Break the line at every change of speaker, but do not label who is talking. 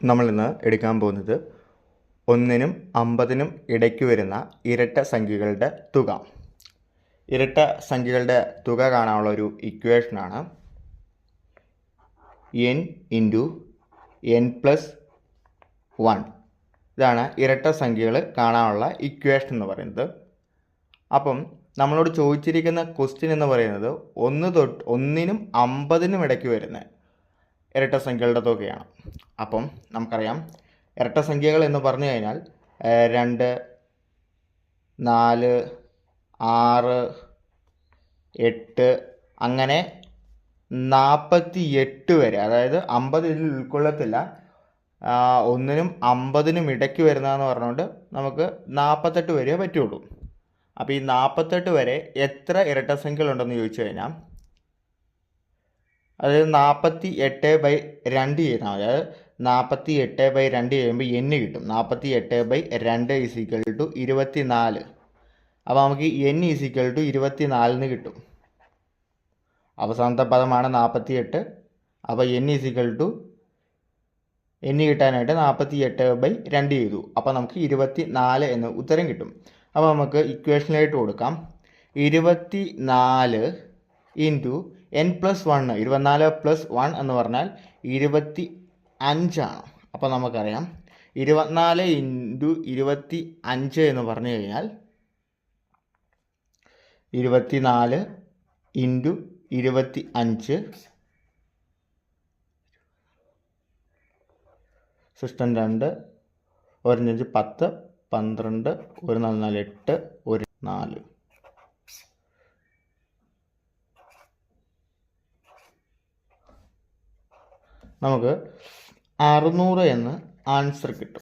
നമ്മൾ ഇന്ന് എടുക്കാൻ പോകുന്നത് ഒന്നിനും അമ്പതിനും ഇടയ്ക്ക് വരുന്ന ഇരട്ട സംഖ്യകളുടെ തുക. ഇരട്ട സംഖ്യകളുടെ തുക കാണാനുള്ള ഒരു ഇക്വേഷനാണ് n into n plus one ഇതാണ് ഇരട്ട സംഖ്യകൾ കാണാനുള്ള ഇക്വേഷൻ എന്ന് പറയുന്നത്. അപ്പം നമ്മളോട് ചോദിച്ചിരിക്കുന്ന ക്വസ്റ്റ്യൻ എന്ന് പറയുന്നത് ഒന്ന് തൊട്ട് ഒന്നിനും അമ്പതിനും ഇടയ്ക്ക് വരുന്ന ഇരട്ട സംഖ്യകളുടെ തുകയാണ്. അപ്പം നമുക്കറിയാം ഇരട്ട സംഖ്യകൾ എന്ന് പറഞ്ഞു കഴിഞ്ഞാൽ രണ്ട് നാല് ആറ് എട്ട് അങ്ങനെ നാൽപ്പത്തി എട്ട് വരെ അതായത് അമ്പത് ഇതിൽ ഉൾക്കൊള്ളത്തില്ല ഒന്നിനും അമ്പതിനും ഇടയ്ക്ക് വരുന്നതെന്ന് പറഞ്ഞുകൊണ്ട് നമുക്ക് നാൽപ്പത്തെട്ട് വരെ പറ്റുള്ളൂ. അപ്പോൾ ഈ നാൽപ്പത്തെട്ട് വരെ എത്ര ഇരട്ട സംഖ്യകളുണ്ടെന്ന് ചോദിച്ചു കഴിഞ്ഞാൽ അതായത് നാൽപ്പത്തി എട്ട് ബൈ രണ്ട് ചെയ്യണം അതായത് നാൽപ്പത്തി എട്ട് ബൈ രണ്ട് ചെയ്യുമ്പോൾ എന്ന് കിട്ടും. നാൽപ്പത്തി എട്ട് ബൈ രണ്ട് ഈസിക്കൽ ടു ഇരുപത്തി നാല് അപ്പോൾ നമുക്ക് എൻ ഈസിക്കൽ ടു ഇരുപത്തി നാലിന് കിട്ടും. അവസാനത്തെ പദമാണ് നാൽപ്പത്തി എട്ട് അപ്പോൾ എൻ ഈസിക്കൽ ടു എൻ കിട്ടാനായിട്ട് നാൽപ്പത്തി എട്ട് ബൈ രണ്ട് ചെയ്തു. അപ്പോൾ നമുക്ക് ഇരുപത്തി നാല് എന്ന് ഉത്തരം കിട്ടും. അപ്പോൾ നമുക്ക് ഇക്വേഷനിലായിട്ട് കൊടുക്കാം. ഇരുപത്തി നാല് ഇന്റു എൻ പ്ലസ് വൺ ഇരുപത്തിനാല് പ്ലസ് വൺ എന്ന് പറഞ്ഞാൽ ഇരുപത്തി അഞ്ചാണ് അപ്പോൾ നമുക്കറിയാം. ഇരുപത്തിനാല് ഇന്റു ഇരുപത്തി അഞ്ച് എന്ന് പറഞ്ഞു കഴിഞ്ഞാൽ ഇരുപത്തിനാല് ഇന്റു ഇരുപത്തി അഞ്ച് സിസ്റ്റം രണ്ട് ഒരഞ്ച് പത്ത് പന്ത്രണ്ട് ഒരു നാല് നാല് എട്ട് ഒരു നാല്. നമുക്ക് അറുന്നൂറ് എന്ന് ആൻസർ കിട്ടും.